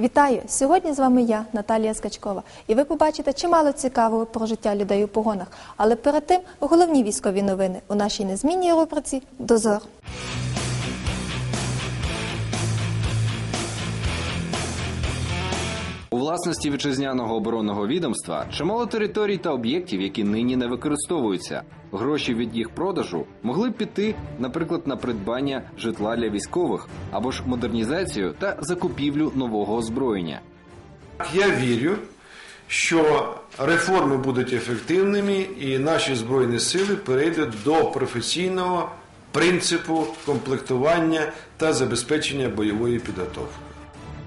Вітаю! Сьогодні з вами я, Наталія Скачкова, і ви побачите чимало цікавого про життя людей у погонах. Але перед тим головні військові новини у нашій незмінній рубриці Дозор. У власності вітчизняного оборонного відомства чимало територій та об'єктів, які нині не використовуються. Гроші від їх продажу могли б піти, наприклад, на придбання житла для військових або ж модернізацію та закупівлю нового озброєння. Я вірю, що реформи будуть ефективними і наші збройні сили перейдуть до професійного принципу комплектування та забезпечення бойової підготовки.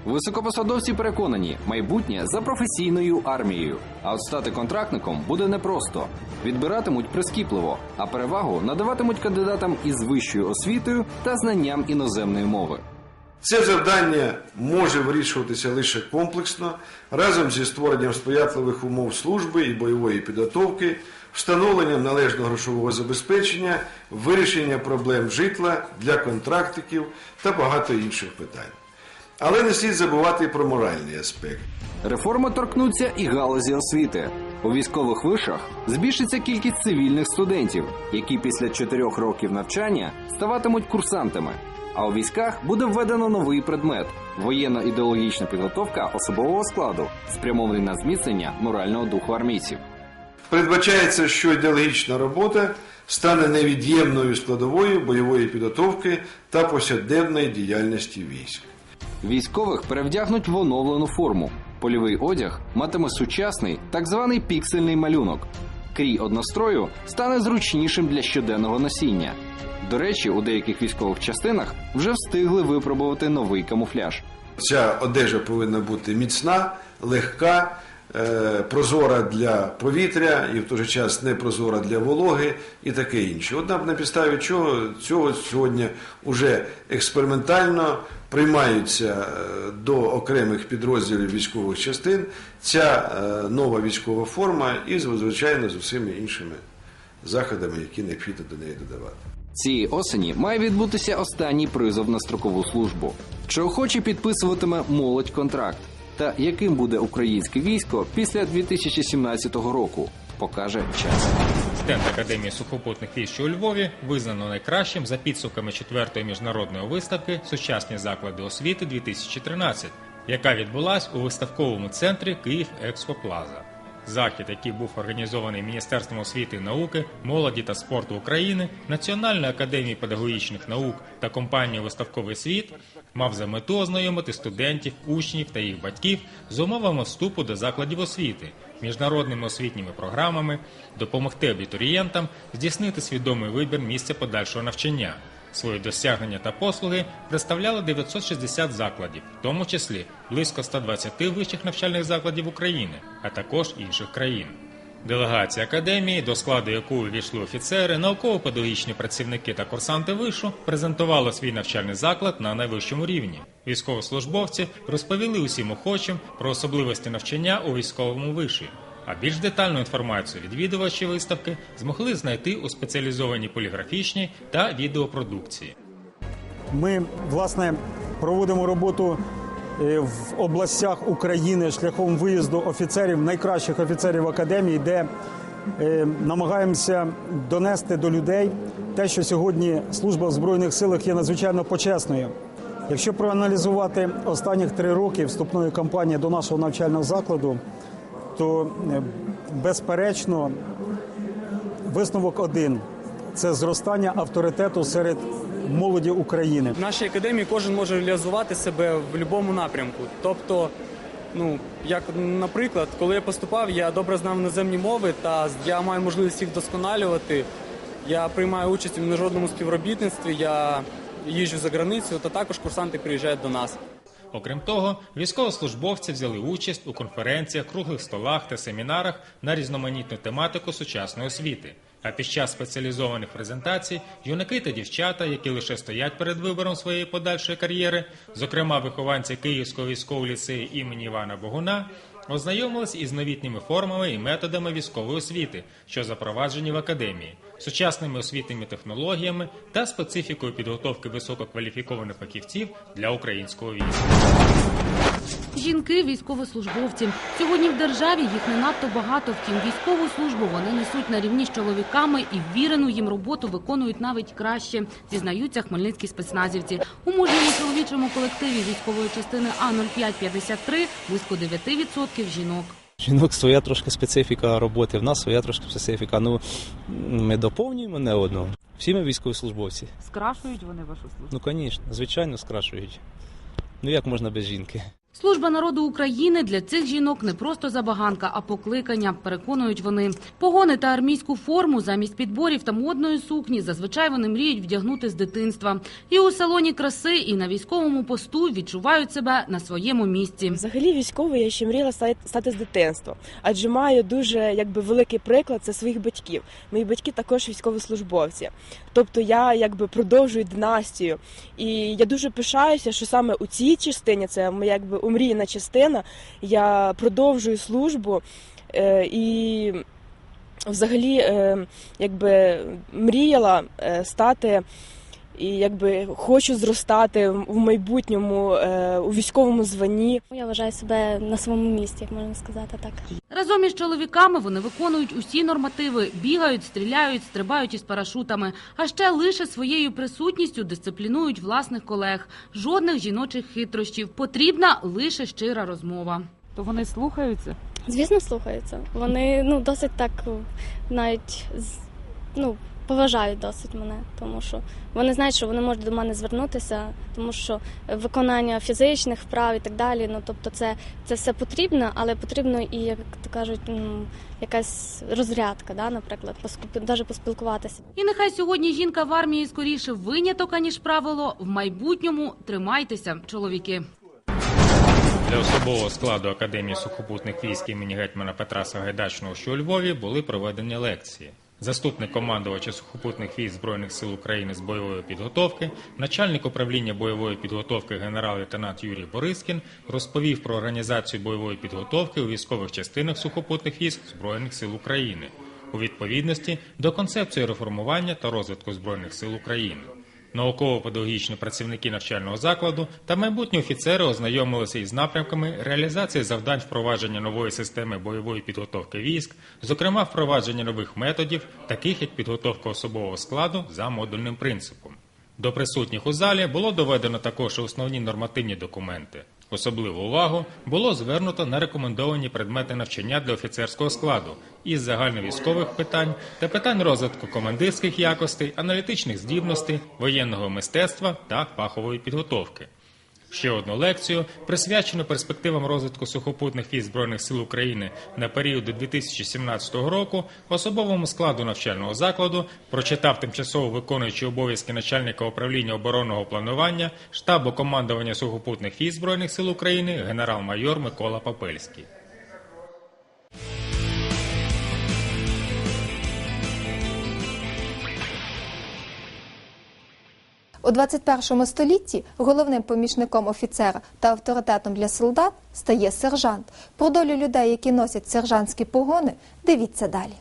Високопосадовці переконані, майбутнє за професійною армією. А от стати контрактником буде непросто. Відбиратимуть прискіпливо, а перевагу надаватимуть кандидатам із вищою освітою та знанням іноземної мови. Це завдання може вирішуватися лише комплексно, разом зі створенням сприятливих умов служби і бойової підготовки, встановленням належного грошового забезпечення, вирішення проблем житла для контрактиків та багато інших питань. Але не слід забувати про моральний аспект. Реформи торкнуться і галузі освіти. У військових вишах збільшиться кількість цивільних студентів, які після чотирьох років навчання ставатимуть курсантами. А у військах буде введено новий предмет воєнно-ідеологічна підготовка особового складу, спрямований на зміцнення морального духу армійців. Передбачається, що ідеологічна робота стане невід'ємною складовою бойової підготовки та повсякденної діяльності військ. Військових перевдягнуть в оновлену форму. Польовий одяг матиме сучасний так званий піксельний малюнок. Крій однострою стане зручнішим для щоденного носіння. До речі, у деяких військових частинах вже встигли випробувати новий камуфляж. Ця одежа повинна бути міцна, легка, прозора для повітря і в той же час не прозора для вологи і таке інше. Однак на підставі чого цього сьогодні вже експериментально приймаються е, до окремих підрозділів військових частин ця е, нова військова форма і звичайно з усіма іншими заходами, які необхідно до неї додавати. Цієї осені має відбутися останній призов на строкову службу. Чи охоче підписуватиме молодь контракт? Та яким буде українське військо після 2017 року, покаже час. Стенд Академії сухопутних військ у Львові визнано найкращим за підсумками четвертої міжнародної виставки Сучасні заклади освіти 2013, яка відбулась у виставковому центрі Київ Експо Плаза. Захід, який був організований Міністерством освіти і науки, молоді та спорту України, Національною академією педагогічних наук та компанією Виставковий світ, мав за мету ознайомити студентів, учнів та їх батьків з умовами вступу до закладів освіти, міжнародними освітніми програмами, допомогти абітурієнтам здійснити свідомий вибір місця подальшого навчання. Свої досягнення та послуги представляли 960 закладів, в тому числі близько 120 вищих навчальних закладів України, а також інших країн. Делегація академії, до складу якої війшли офіцери, науково-педагогічні працівники та курсанти вишу, презентувала свій навчальний заклад на найвищому рівні. Військовослужбовці розповіли усім охочим про особливості навчання у військовому виші. А більш детальну інформацію відвідувачі виставки змогли знайти у спеціалізованій поліграфічній та відеопродукції. Ми власне проводимо роботу е, в областях України шляхом виїзду офіцерів, найкращих офіцерів академії, де е, намагаємося донести до людей те, що сьогодні служба в збройних силах є надзвичайно почесною. Якщо проаналізувати останніх три роки вступної кампанії до нашого навчального закладу, то е, безперечно висновок один це зростання авторитету серед молоді України. В нашій академії кожен може реалізувати себе в будь-якому напрямку. Тобто, ну як наприклад, коли я поступав, я добре знав іноземні мови, та я маю можливість їх вдосконалювати. Я приймаю участь у міжнародному співробітництві. Я їжджу за границю, та також курсанти приїжджають до нас. Окрім того, військовослужбовці взяли участь у конференціях, круглих столах та семінарах на різноманітну тематику сучасної освіти. А під час спеціалізованих презентацій юнаки та дівчата, які лише стоять перед вибором своєї подальшої кар'єри, зокрема вихованці Київського військового ліцею імені Івана Богуна, ознайомились із новітніми формами і методами військової освіти, що запроваджені в академії, сучасними освітніми технологіями та специфікою підготовки висококваліфікованих фахівців для українського війська. Жінки військовослужбовці. Сьогодні в державі їх не надто багато. Втім, військову службу вони несуть на рівні з чоловіками і ввірену їм роботу виконують навіть краще, зізнаються хмельницькі спецназівці. У мужньому чоловічому колективі військової частини А 0553 близько 9% жінок. Жінок своя трошки специфіка роботи, в нас своя трошки специфіка. Ну ми доповнюємо не одного. Всі ми військовослужбовці. Скрашують вони вашу службу? Ну, звісно, звичайно, скрашують. Ну як можна без жінки? Служба народу України для цих жінок не просто забаганка, а покликання. Переконують вони. Погони та армійську форму замість підборів та модної сукні зазвичай вони мріють вдягнути з дитинства. І у салоні краси, і на військовому посту відчувають себе на своєму місці. Взагалі військовою я ще мріяла стати з дитинства, адже маю дуже якби великий приклад це своїх батьків. Мої батьки також військовослужбовці. Тобто я якби продовжую династію. І я дуже пишаюся, що саме у цій частині це моя якби омріяна частина. Я продовжую службу е, і взагалі е, якби мріяла е, стати. І якби хочу зростати в майбутньому е, у військовому званні. Я вважаю себе на своєму місці, як можна сказати так. Разом із чоловіками вони виконують усі нормативи, бігають, стріляють, стрибають із парашутами. А ще лише своєю присутністю дисциплінують власних колег. Жодних жіночих хитрощів. Потрібна лише щира розмова. То вони слухаються? Звісно, слухаються. Вони ну досить так навіть ну, поважають досить мене, тому що вони знають, що вони можуть до мене звернутися, тому що виконання фізичних вправ і так далі. Ну тобто, це, це все потрібно, але потрібно і як то кажуть, ну, якась розрядка, да, наприклад, навіть поспілкуватися. І нехай сьогодні жінка в армії скоріше виняток, аніж правило. В майбутньому тримайтеся, чоловіки. Для особового складу Академії сухопутних військ імені гетьмана Петра Сагайдачного, що у Львові, були проведені лекції. Заступник командувача сухопутних військ Збройних сил України з бойової підготовки, начальник управління бойової підготовки генерал-лейтенант Юрій Борискін розповів про організацію бойової підготовки у військових частинах сухопутних військ Збройних сил України у відповідності до концепції реформування та розвитку Збройних сил України. Науково-педагогічні працівники навчального закладу та майбутні офіцери ознайомилися із напрямками реалізації завдань впровадження нової системи бойової підготовки військ, зокрема впровадження нових методів, таких як підготовка особового складу за модульним принципом. До присутніх у залі було доведено також основні нормативні документи. Особливу увагу було звернуто на рекомендовані предмети навчання для офіцерського складу із загальновійськових питань та питань розвитку командирських якостей, аналітичних здібностей, воєнного мистецтва та фахової підготовки. Ще одну лекцію, присвячену перспективам розвитку сухопутних військ Збройних сил України на період до 2017 року, особовому складу навчального закладу прочитав тимчасово виконуючий обов'язки начальника управління оборонного планування штабу командування сухопутних військ Збройних сил України генерал-майор Микола Попельський. У 21 столітті головним помічником офіцера та авторитетом для солдат стає сержант. Про долю людей, які носять сержантські погони, дивіться далі.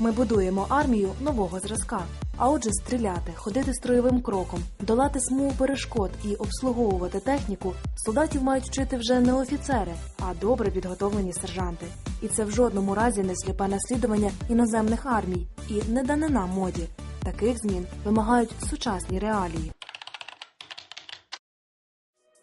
Ми будуємо армію нового зразка. А отже, стріляти, ходити строєвим кроком, долати смугу перешкод і обслуговувати техніку солдатів мають вчити вже не офіцери, а добре підготовлені сержанти. І це в жодному разі не сліпе наслідування іноземних армій і не данина моді. Таких змін вимагають сучасні реалії.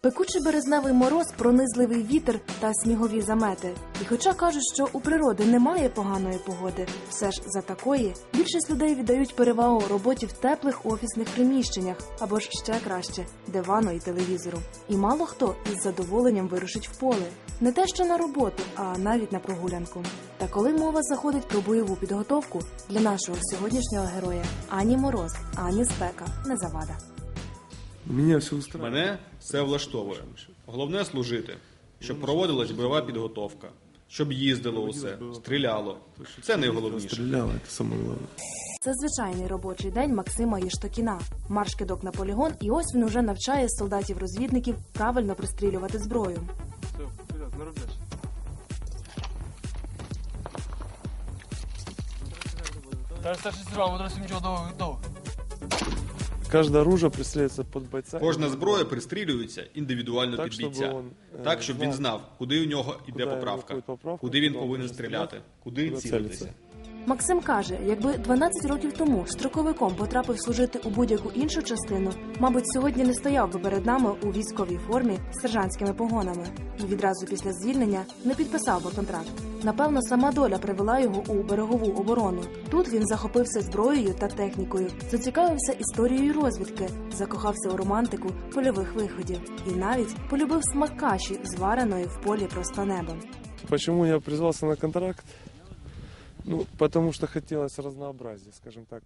Пекучий березневий мороз, пронизливий вітер та снігові замети. І хоча кажуть, що у природи немає поганої погоди, все ж за такої більшість людей віддають перевагу роботі в теплих офісних приміщеннях або ж ще краще дивану і телевізору. І мало хто із задоволенням вирушить в поле. Не те, що на роботу, а навіть на прогулянку. Та коли мова заходить про бойову підготовку для нашого сьогоднішнього героя, ані мороз, ані спека не завада. Мене все устраивает. Мене все влаштовує. Головне служити, щоб проводилась бойова підготовка, щоб їздило усе, стріляло. Це найголовніше. Стріляли, це саме головне. Це звичайний робочий день Максима Єштокіна. Марш кидок на полігон, і ось він уже навчає солдатів-розвідників правильно пристрілювати зброю. Товарищ старший сержант, мы тросим ничего готовы, Каждое оружие пристрілюється під бойця. Кожна зброя пристрілюється індивідуально Так, під щоб бійця. він, е, Так, щоб він знав, куди у нього йде поправка, поправка, куди він повинен стріляти, куди цілитися. Максим каже, якби 12 років тому строковиком потрапив служити у будь-яку іншу частину, мабуть, сьогодні не стояв би перед нами у військовій формі з сержантськими погонами і відразу після звільнення не підписав би контракт. Напевно, сама доля привела його у берегову оборону. Тут він захопився зброєю та технікою, зацікавився історією розвідки, закохався у романтику польових виходів і навіть полюбив смак каші, звареної в полі просто небом. Почему я призвался на контракт? Ну, потому что хотелось разнообразия, скажем так.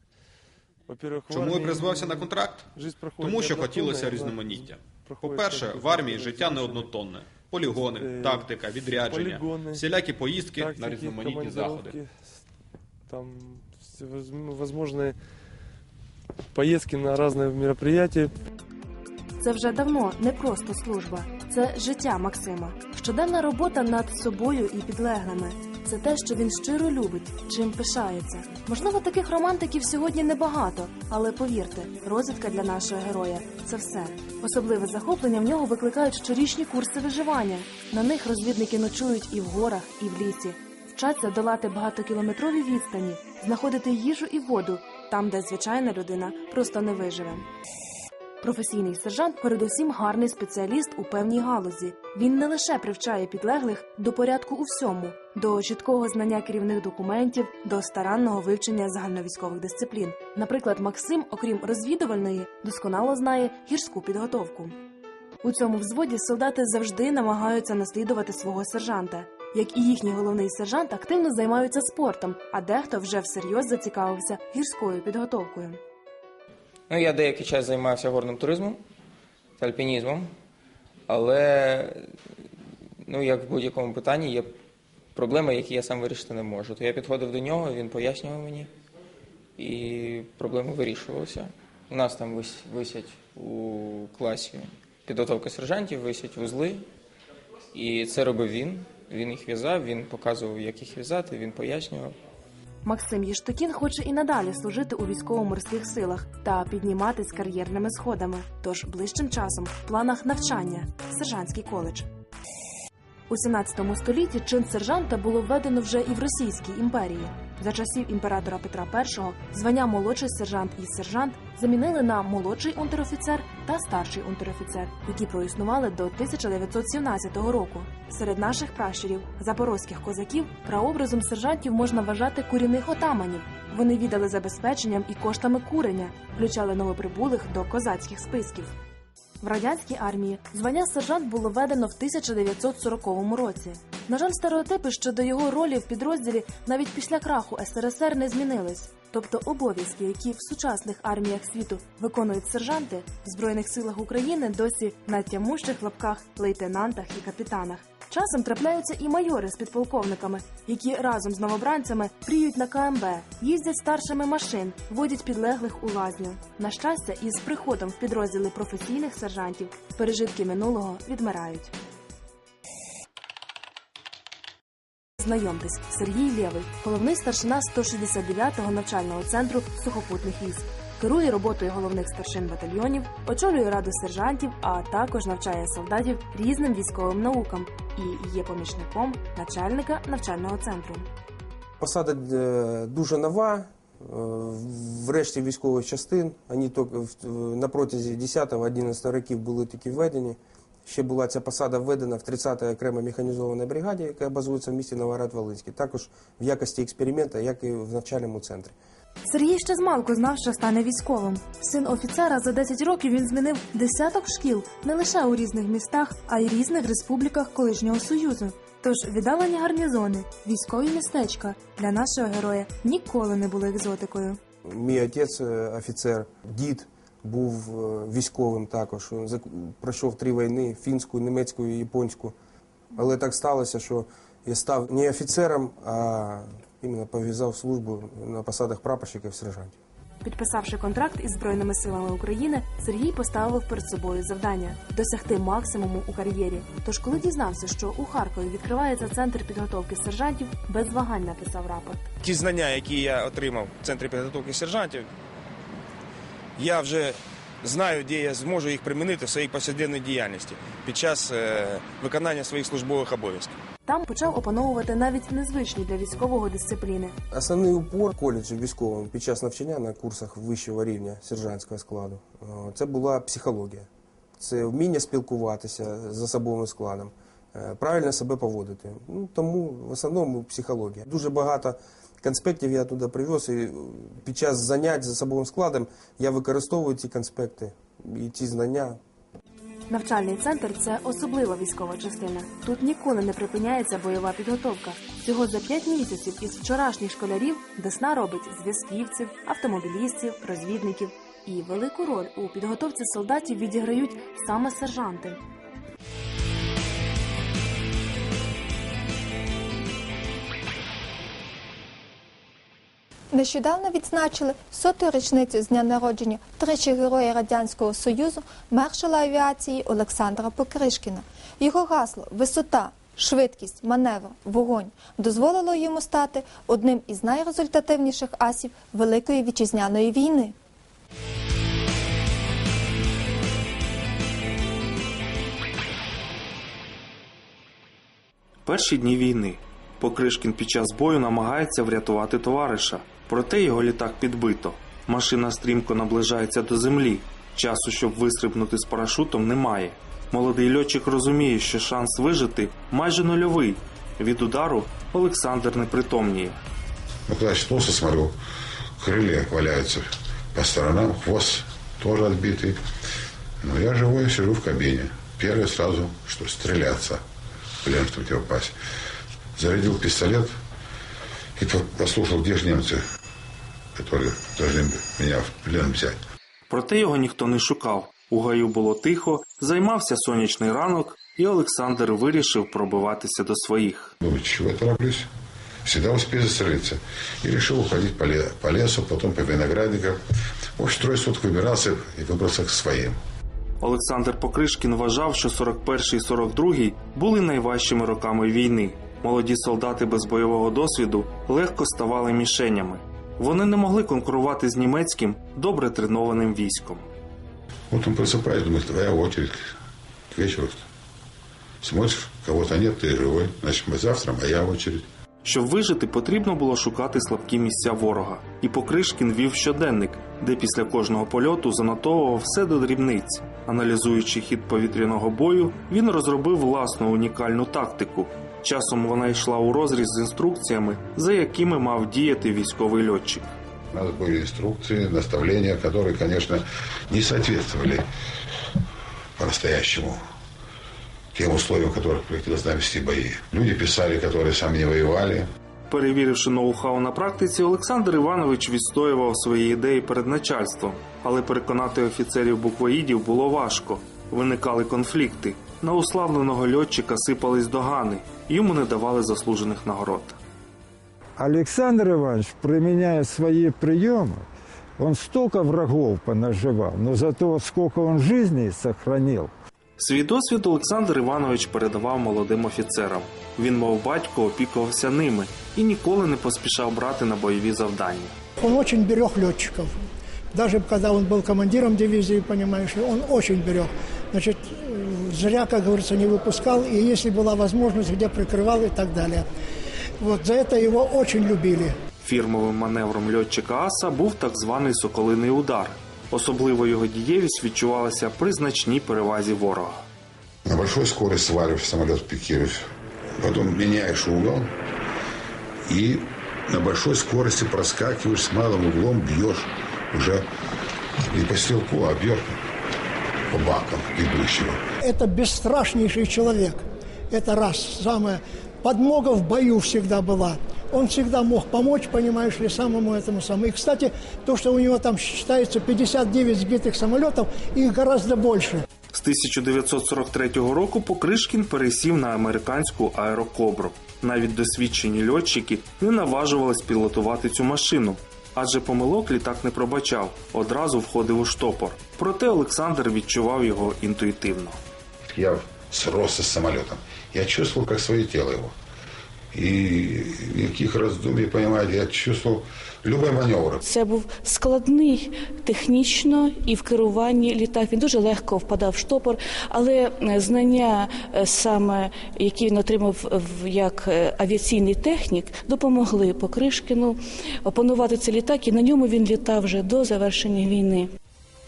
Во-первых, в Чому я армии призвався на контракт? жизнь проходит Тому що неоднократно, хотілося вона різноманіття. проходить По-перше, всякі в армії всякі життя не однотонне. Полігони, Е, тактика, відрядження, полігони, всілякі поїздки на тактики, різноманітні заходи. командировки, Там всевозможные поездки на разные мероприятия. Це вже давно не просто служба, це життя Максима. Щоденна робота над собою і підлеглими. Це те, що він щиро любить, чим пишається. Можливо, таких романтиків сьогодні небагато, але повірте, розвідка для нашого героя це все. Особливе захоплення в нього викликають щорічні курси виживання. На них розвідники ночують і в горах, і в лісі. Вчаться долати багатокілометрові відстані, знаходити їжу і воду там, де звичайна людина просто не виживе. Професійний сержант передусім гарний спеціаліст у певній галузі. Він не лише привчає підлеглих до порядку у всьому, до чіткого знання керівних документів, до старанного вивчення загальновійськових дисциплін. Наприклад, Максим, окрім розвідувальної, досконало знає гірську підготовку. У цьому взводі солдати завжди намагаються наслідувати свого сержанта. Як і їхній головний сержант, активно займаються спортом, а дехто вже всерйоз зацікавився гірською підготовкою. Ну, я деякий час займався горним туризмом та альпінізмом, але ну, як в будь-якому питанні є проблеми, які я сам вирішити не можу. То я підходив до нього, він пояснював мені, і проблеми вирішувалися. У нас там вис- висять у класі підготовка сержантів, висять вузли, і це робив він. Він їх в'язав, він показував, як їх в'язати, він пояснював. Максим Єштокін хоче і надалі служити у військово-морських силах та підніматись кар'єрними сходами. Тож ближчим часом в планах навчання сержантський коледж. У 17 столітті чин сержанта було введено вже і в Російській імперії. За часів імператора Петра І звання молодший сержант і сержант замінили на молодший унтерофіцер та старший унтерофіцер, які проіснували до 1917 року. Серед наших пращурів, запорозьких козаків, прообразом сержантів можна вважати курінних отаманів. Вони віддали забезпеченням і коштами курення, включали новоприбулих до козацьких списків. В радянській армії звання сержант було введено в 1940 році. На жаль, стереотипи щодо його ролі в підрозділі навіть після краху СРСР не змінились. Тобто обов'язки, які в сучасних арміях світу виконують сержанти, в збройних силах України досі на тямущих лапках лейтенантах і капітанах. Часом трапляються і майори з підполковниками, які разом з новобранцями пріють на КМБ, їздять старшими машин, водять підлеглих у лазню. На щастя, із приходом в підрозділи професійних сержантів пережитки минулого відмирають. Знайомтесь, Сергій Лєвий, головний старшина 169-го навчального центру сухопутних військ. Керує роботою головних старшин батальйонів, очолює раду сержантів, а також навчає солдатів різним військовим наукам і є помічником начальника навчального центру. Посада е, дуже нова. е, В решті військових частин вони на протязі 10-11 років були такі введені. Ще була ця посада введена в 30-й окремо механізованій бригаді, яка базується в місті Новоград-Волинський. Також в якості експеримента, як і в навчальному центрі. Сергій ще змалку знав, що стане військовим. Син офіцера за 10 років він змінив десяток шкіл не лише у різних містах, а й різних республіках колишнього союзу. Тож віддалені гарнізони, військові містечка для нашого героя ніколи не були екзотикою. Мій отець е, офіцер, дід був е, військовим також. Пройшов три війни: фінську, німецьку і японську. Але так сталося, що я став не офіцером, а іменно пов'язав службу на посадах прапорщиків сержантів. Підписавши контракт із Збройними силами України, Сергій поставив перед собою завдання досягти максимуму у кар'єрі. Тож, коли дізнався, що у Харкові відкривається центр підготовки сержантів, без вагань написав рапорт. Ті знання, які я отримав в центрі підготовки сержантів, я вже знаю, де я зможу їх примінити в своїй повсякденній діяльності під час е, виконання своїх службових обов'язків. Там почав опановувати навіть незвичні для військового дисципліни. Основний упор коледжу військовому під час навчання на курсах вищого рівня сержантського складу е, це була психологія. Це вміння спілкуватися з особовим складом, е, правильно себе поводити. Ну, тому в основному психологія. Дуже багато конспектів я туди привез, і е, під час занять з особовим складом я використовую ці конспекти і ці знання Навчальний центр це особлива військова частина. Тут ніколи не припиняється бойова підготовка. Всього за п'ять місяців із вчорашніх школярів Десна робить зв'язківців, автомобілістів, розвідників. І велику роль у підготовці солдатів відіграють саме сержанти. Нещодавно відзначили соту річницю з дня народження тричі героя Радянського Союзу, маршала авіації Олександра Покришкіна. Його гасло висота, швидкість, маневр, вогонь дозволило йому стати одним із найрезультативніших асів Великої вітчизняної війни. Перші дні війни. Покришкін під час бою намагається врятувати товариша, проте його літак підбито. Машина стрімко наближається до землі. Часу, щоб вистрибнути з парашутом, немає. Молодий льотчик розуміє, що шанс вижити майже нульовий. Від удару Олександр непритомніє. Ну, когда очнулся, смотрю, крылья валяются по сторонам, хвост тоже отбитый. Но я живой, сижу в кабине. Первый сразу, что стреляться, в плен, чтобы тебя упасть. Зарядил пистолет и по- послушал, где же немцы, которые должны меня в плен взять. Проте його ніхто не шукав. У гаю було тихо, займався сонячний ранок, і Олександр вирішив пробиватися до своїх. Думаю, чего я тороплюсь? Всегда успею застрелиться. И решил уходить по, ле- по лесу, потом по виноградникам. В общем, трое суток выбирался и выбрался к своим. Олександр Покришкін вважав, що 41-й і 42-й були найважчими роками війни. Молоді солдати без бойового досвіду легко ставали мішенями. Вони не могли конкурувати з німецьким добре тренованим військом. Вот он просыпается, думает, твоя очередь к вечеру. Смотришь, кого-то нет, ты живой. Значит, мы завтра, моя очередь. Щоб вижити, потрібно було шукати слабкі місця ворога. І Покришкін вів щоденник, де після кожного польоту занотовував все до дрібниць. Аналізуючи хід повітряного бою, він розробив власну унікальну тактику. Часом вона йшла у розріз з інструкціями, за якими мав діяти військовий льотчик. У нас были инструкции, наставления, которые, конечно, не соответствовали по-настоящему тем условиям, в которых приходилось нам вести бои. Люди писали, которые сами не воевали. Перевіривши ноу-хау на практиці, Олександр Іванович відстоював свої ідеї перед начальством, але переконати офіцерів буквоїдів було важко. Виникали конфлікти. На уславленого льотчика сипались догани, йому не давали заслужених нагород. Александр Иванович, применяя свои приемы, он столько врагов понаживал, но зато сколько он жизней сохранил. Свій досвід Олександр Іванович передавав молодим офіцерам. Він, мов батько, опікувався ними і ніколи не поспішав брати на бойові завдання. Он очень берег летчиков. Даже когда он был командиром дивизии, понимаешь, он очень берег. Значит, э, зря, как говорится, не выпускал, и если была возможность, где прикрывал и так далее. Вот за это его очень любили. Фірмовим маневром льотчика Аса був так званий соколиний удар. Особливо його дієвість відчувалася при значній перевазі ворога. На большой скорости сваливаешь самолет, пикируешь. Потом меняешь угол и на большой скорости проскакиваешь с малым углом, бьешь уже не по стрелку, а бьешь по бакам идущего. Это бесстрашнейший человек. Это раз. Самое. Подмога в бою всегда была. Он всегда мог помочь, понимаешь ли, самому этому самому. И, кстати, то, что у него там считается 59 сбитых самолетов, их гораздо больше. З 1943 року Покришкін пересів на американську аерокобру. Навіть досвідчені льотчики не наважувались пілотувати цю машину. адже помилок літак не пробачав, одразу входив у штопор. Проте Олександр відчував його інтуїтивно. Я сросся с самолетом. Я чувствовал, как свое тело его. И никаких раздумий, понимаете, я чувствовал любой маневр. Це був складний технічно і в керуванні літак. Він дуже легко впадав в штопор, але е, знання е, саме, які він отримав як е, авіаційний технік, допомогли Покришкіну опанувати цей літак, і на ньому він літав вже до завершення війни.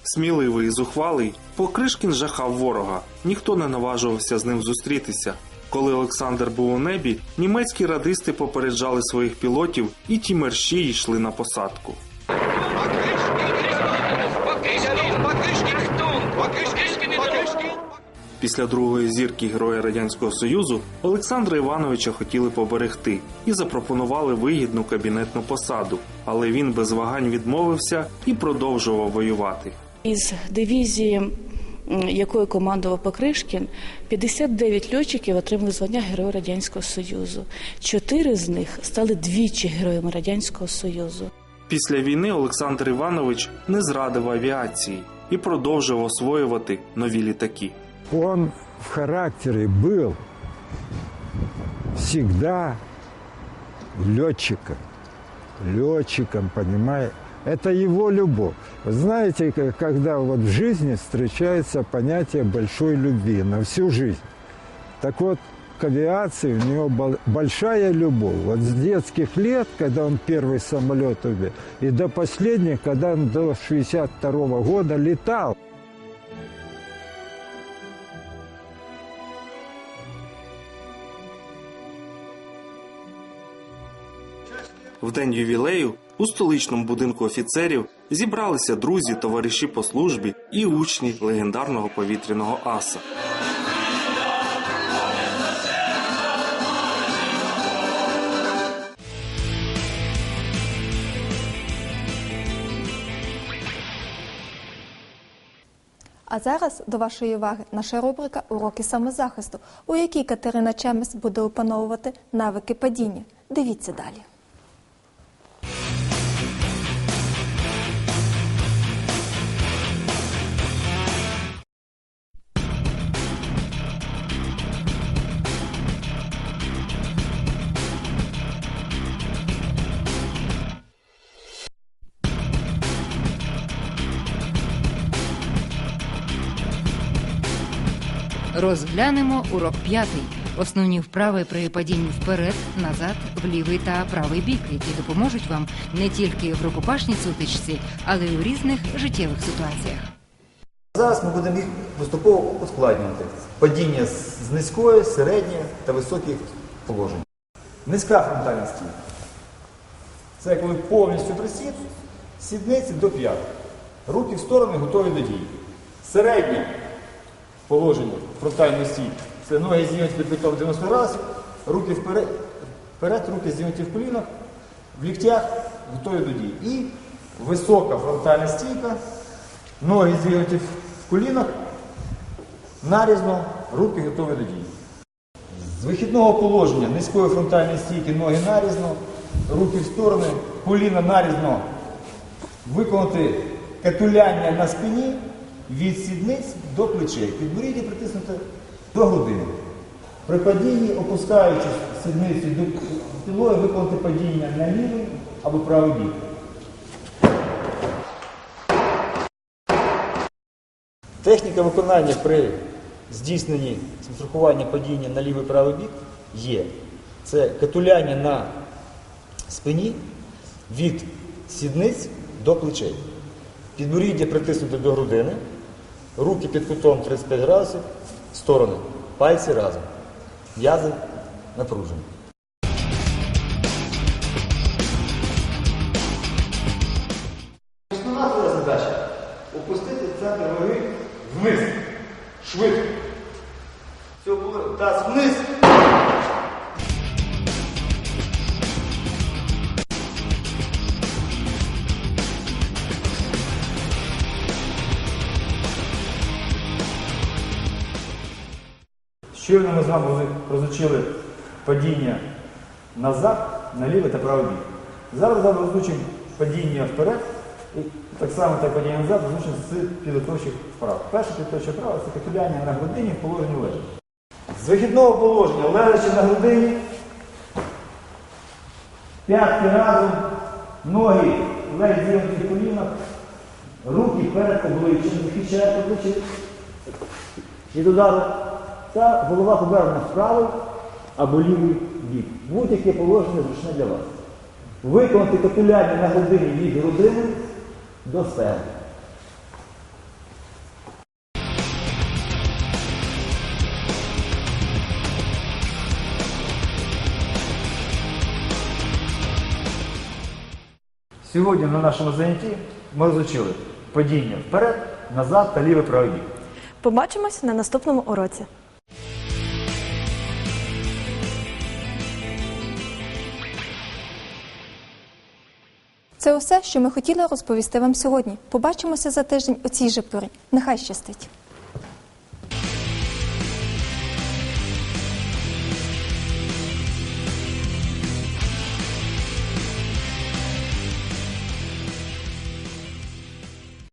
Сміливий і зухвалий, Покришкін жахав ворога. Ніхто не наважувався з ним зустрітися. Коли Олександр був у небі, німецькі радисти попереджали своїх пілотів, і ті мерщі йшли на посадку. Після другої зірки Героя Радянського Союзу Олександра Івановича хотіли поберегти і запропонували вигідну кабінетну посаду, але він без вагань відмовився і продовжував воювати. Із дивізії, якою командував Покришкін, 59 льотчиків отримали звання Героя Радянського Союзу. Чотири з них стали двічі героями Радянського Союзу. Після війни Олександр Іванович не зрадив авіації і продовжив освоювати нові літаки. Он в характере был всегда летчиком. Летчиком, понимаете? Это его любовь. Вы знаете, когда вот в жизни встречается понятие большой любви на всю жизнь. Так вот, к авиации у него бол- большая любовь. Вот с детских лет, когда он первый самолет убил, и до последних, когда он до 62 года летал. В день ювілею у столичному будинку офіцерів зібралися друзі, товариші по службі і учні легендарного повітряного аса. А зараз до вашої уваги наша рубрика Уроки самозахисту, у якій Катерина Чемес буде опановувати навики падіння. Дивіться далі. Розглянемо урок п'ятий. Основні вправи при падінні вперед, назад, в лівий та правий бік, які допоможуть вам не тільки в рукопашній сутичці, але й у різних життєвих ситуаціях. Зараз ми будемо їх поступово ускладнювати. Падіння з низької, середньої та високих положень. Низька фронтальна стійка. Це коли повністю присід, сідниці до п'ят. Руки в сторони готові до дії. Середнє положення фронтальної стійки. Це ноги зігнуті під битом 90 разів, руки вперед, вперед, руки зігнуті в колінах, в ліктях, готові до дії. І висока фронтальна стійка, ноги зігнуті в колінах, нарізно, руки готові до дії. З вихідного положення низької фронтальної стійки, ноги нарізно, руки в сторони, коліна нарізно. Виконати катуляння на спині від сідниць до плечей. Підборіддя притиснути до грудини. При падінні, опускаючи сідниці до підлоги, виконати падіння на лівий або правий бік. Техніка виконання при здійсненні страхування падіння на лівий правий бік є. Це катуляння на спині від сідниць до плечей. Підборіддя притиснуте до грудини, руки під кутом 35 градусів, сторони, пальці разом. М'язи напружені. Щойно ми з вами розучили падіння назад, на лівий та правий бік. Зараз з розучимо падіння вперед, і так само так падіння назад, розлучено з підготовчих вправ. Перше підготовче вправо це капіляння на грудині в положенні лежа. З вихідного положення, лежачи на грудині, п'ятки разом, ноги ледь зігнуті в колінах, руки перед обличчям, захищають обличчя від удару, та голова повернена в правий або лівий бік. Будь-яке положення зручне для вас. Виконати капілярні на грудині від грудини до стегна. Сьогодні на нашому занятті ми розучили падіння вперед, назад та лівий правий бік. Побачимось на наступному уроці. Це усе, що ми хотіли розповісти вам сьогодні. Побачимося за тиждень у цій же порі. Нехай щастить!